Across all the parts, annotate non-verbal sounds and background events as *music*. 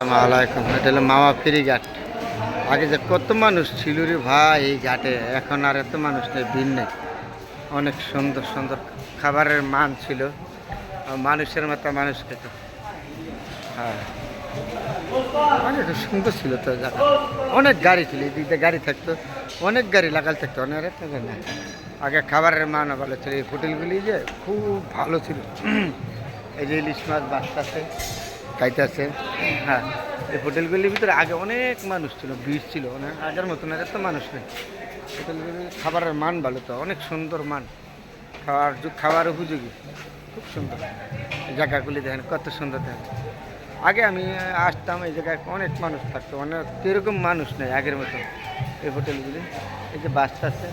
হলো মামা ফেরি ঘাট। আগে যে কত মানুষ ছিল রে ভাই এই ঘাটে, এখন আর এত মানুষ নেই, ভিড় নেই। অনেক সুন্দর সুন্দর খাবারের মান ছিল মানুষের মতো মানুষ খেত হ্যাঁ। অনেক সুন্দর ছিল তো জায়গা অনেক গাড়ি ছিল, এই দিক দিয়ে গাড়ি থাকতো, অনেক গাড়ি লাগাল থাকতো, অনেক থাকে না আগে খাবারের মান ভালো ছিল, এই হোটেলগুলি যে খুব ভালো ছিল। *clears throat* এই যে ইলিশ মাছ বাঁচতেছে। খাইতেছে হ্যাঁ এই হোটেলগুলির ভিতরে আগে অনেক মানুষ ছিল, ভিড় ছিল অনেক আগের মতন আর এত মানুষ নেই। হোটেলগুলি খাবারের মান ভালো তো, অনেক সুন্দর মান। খাওয়ার খাওয়ার উপযোগী, খুব সুন্দর। জায়গাগুলি দেখেন, কত সুন্দর দেখেন। আগে আমি আসতাম এই জায়গায়, অনেক মানুষ থাকতো অনেক এরকম মানুষ নেই আগের মতন এই হোটেলগুলি। এই যে বাস আছে,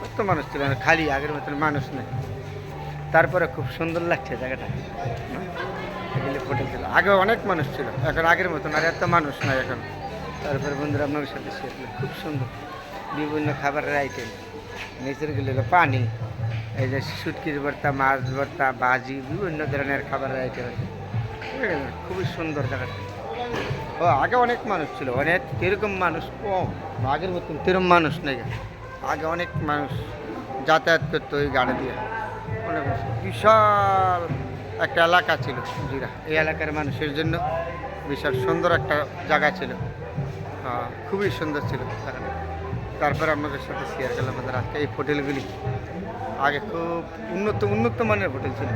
কত মানুষ ছিল অনেক খালি আগের মতন মানুষ নেই। তারপরে খুব সুন্দর লাগছে জায়গাটা। হোটেল ছিল। আগে অনেক মানুষ ছিল, এখন আগের মতন আর এত মানুষ নাই এখন। তারপরে বন্ধুরা আপনার সাথে শেয়ার খুব সুন্দর। বিভিন্ন খাবারের আইটেম নিচের গেলে পানি, এই যে সুটকির ভর্তা, মাছ ভর্তা, ভাজি, বিভিন্ন ধরনের খাবারের আইটেম আছে? খুবই সুন্দর জায়গাটা ও, আগে অনেক মানুষ ছিল, অনেক এরকম মানুষ কম আগের মতন তেরম মানুষ নেই। আগে অনেক মানুষ যাতায়াত করতো ওই গাড়ি দিয়ে। অনেক বিশাল একটা এলাকা ছিল জিরা। এই এলাকার মানুষের জন্য বিশাল সুন্দর একটা জায়গা ছিল। খুবই সুন্দর ছিল তারপরে আপনাদের সাথে শেয়ার করলাম আমাদের আজকে এই হোটেলগুলি। আগে খুব উন্নত উন্নত মানের হোটেল ছিল।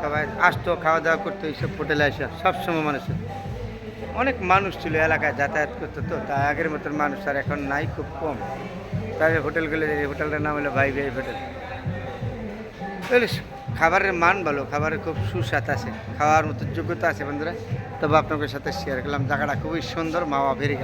সবাই আসতো খাওয়া দাওয়া করতো, এইসব হোটেলে এসে সবসময় মানুষের। অনেক মানুষ ছিল এলাকায় যাতায়াত করতো তো তা আগের মতন মানুষ আর এখন নাই, খুব কম। তাই হোটেলগুলো, এই হোটেলটার নাম হলো ভাই ভাই হোটেল। খাবারের মান ভালো খাবারের খুব সুস্বাদ আছে, খাওয়ার মতো যোগ্যতা আছে বন্ধুরা। তবে আপনাদের সাথে শেয়ার করলাম, জায়গাটা খুবই সুন্দর, মাওয়া ভেরিঘাট।